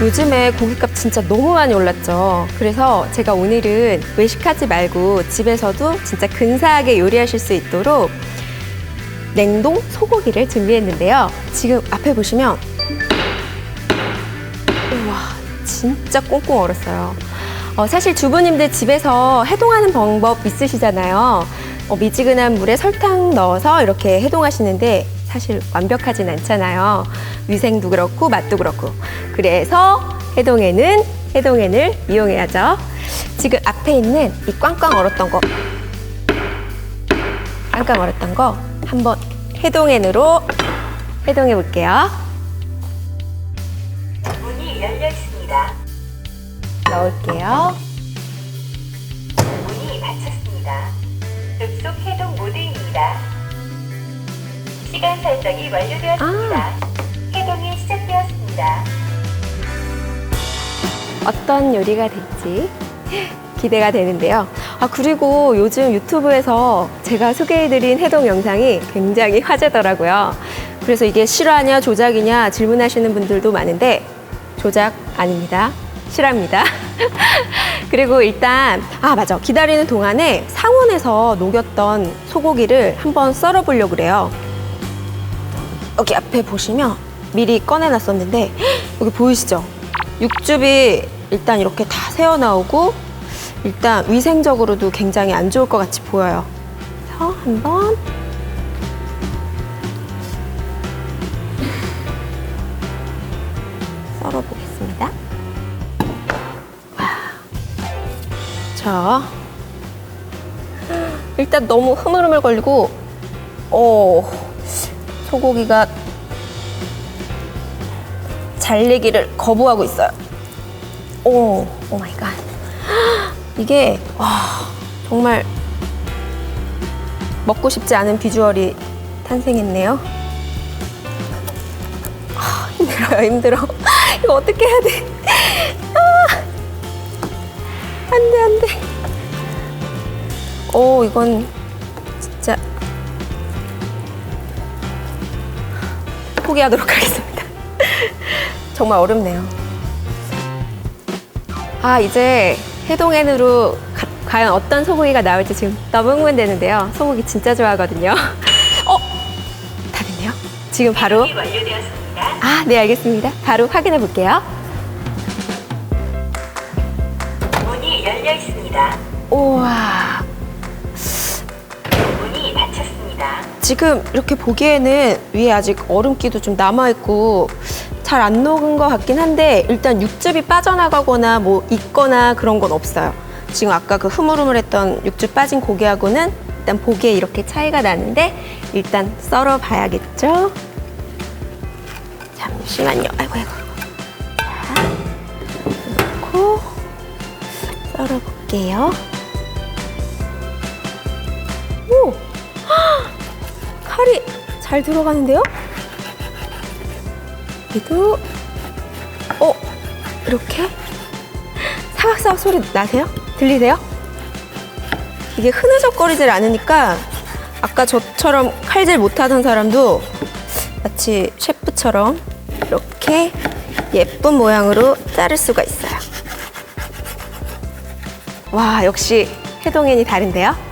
요즘에 고기값 진짜 너무 많이 올랐죠. 그래서 제가 오늘은 외식하지 말고 집에서도 진짜 근사하게 요리하실 수 있도록 냉동 소고기를 준비했는데요. 지금 앞에 보시면 우와 진짜 꽁꽁 얼었어요. 어, 사실 주부님들 집에서 해동하는 방법 있으시잖아요. 어, 미지근한 물에 설탕 넣어서 이렇게 해동하시는데 사실 완벽하진 않잖아요. 위생도 그렇고 맛도 그렇고. 그래서 해동에는 해동엔을 이용해야죠. 지금 앞에 있는 이 꽝꽝 얼었던 거, 꽝꽝 얼었던 거 한번 해동엔으로 해동해 볼게요. 문이 열려 있습니다. 넣을게요. 문이 닫혔습니다. 급속 해동 모드입니다. 시간 설정이 완료되었습니다. 해동이 시작되었습니다. 어떤 요리가 될지 기대가 되는데요. 아, 그리고 요즘 유튜브에서 제가 소개해드린 해동 영상이 굉장히 화제더라고요. 그래서 이게 실화냐 조작이냐 질문하시는 분들도 많은데 조작 아닙니다. 실화입니다. 그리고 일단, 아, 맞아. 기다리는 동안에 상온에서 녹였던 소고기를 한번 썰어보려고 그래요. 여기 앞에 보시면 미리 꺼내놨었는데 여기 보이시죠? 육즙이 일단 이렇게 다 새어 나오고 일단 위생적으로도 굉장히 안 좋을 것 같이 보여요. 그래서 한번 썰어보겠습니다. 와. 자, 일단 너무 흐물흐물 걸리고, 어, 소고기가 잘리기를 거부하고 있어요. 오, 오 마이 갓. 이게 와, 정말 먹고 싶지 않은 비주얼이 탄생했네요. 아, 힘들어요, 힘들어. 이거 어떻게 해야 돼? 아, 안 돼, 안 돼. 오, 이건 포기하도록 하겠습니다. 정말 어렵네요. 아, 이제 해동엔으로 가- 과연 어떤 소고기가 나올지 지금 너무 흥분되는데요. 소고기 진짜 좋아하거든요. 어? 다 됐네요. 지금 바로. 아, 네, 알겠습니다. 바로 확인해 볼게요. 문이 열려 있습니다. 우와. 지금 이렇게 보기에는 위에 아직 얼음기도 좀 남아있고 잘 안 녹은 것 같긴 한데 일단 육즙이 빠져나가거나 뭐 익거나 그런 건 없어요. 지금 아까 그 흐물흐물했던 육즙 빠진 고기하고는 일단 보기에 이렇게 차이가 나는데 일단 썰어 봐야겠죠? 잠시만요. 아이고, 아이고. 자, 넣고 썰어 볼게요. 칼이 잘 들어가는데요? 여기도 어 이렇게 사각사각 소리 나세요? 들리세요? 이게 흐느적거리질 않으니까 아까 저처럼 칼질 못하던 사람도 마치 셰프처럼 이렇게 예쁜 모양으로 자를 수가 있어요. 와 역시 해동엔이 다른데요?